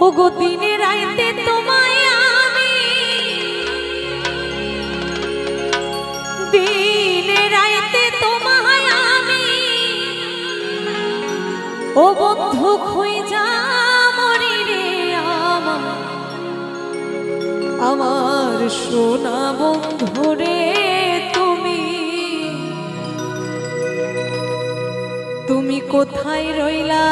ওগো দিনে রাইতে তোমায় আমি। রাইতে তোমায় আমি। ও বন্ধু যা মরি রে আমার। আমার সোনা বন্ধু রে তুমি। তুমি কোথায় রইলা?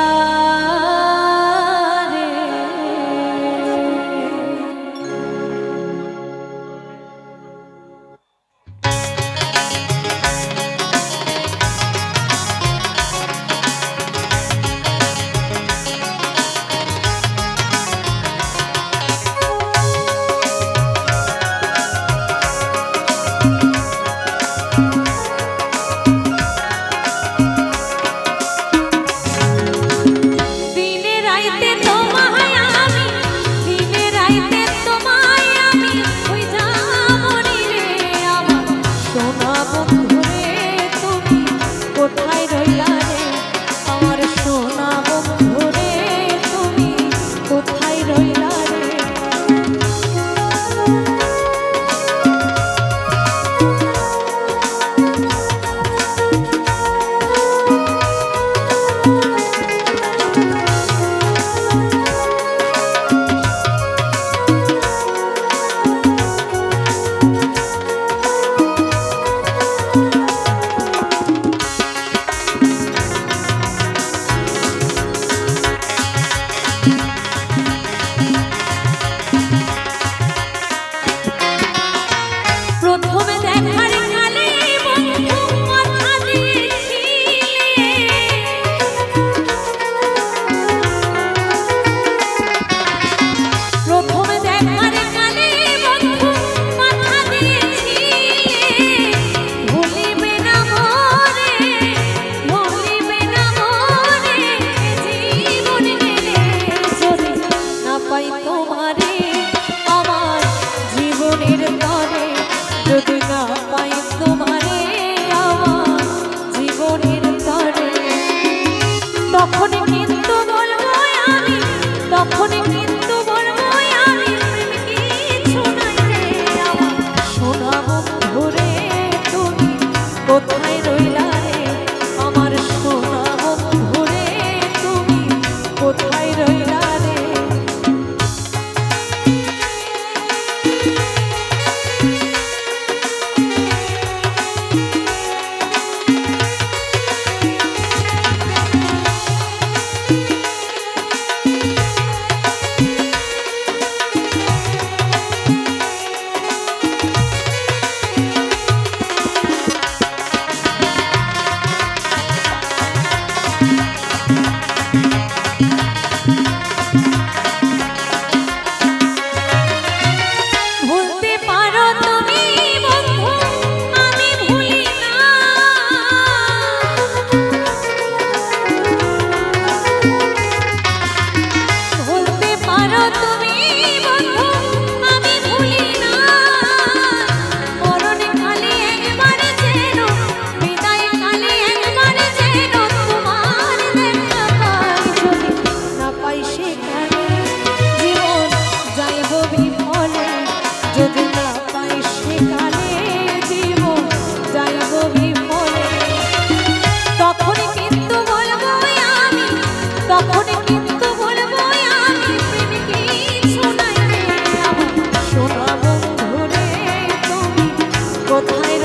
what I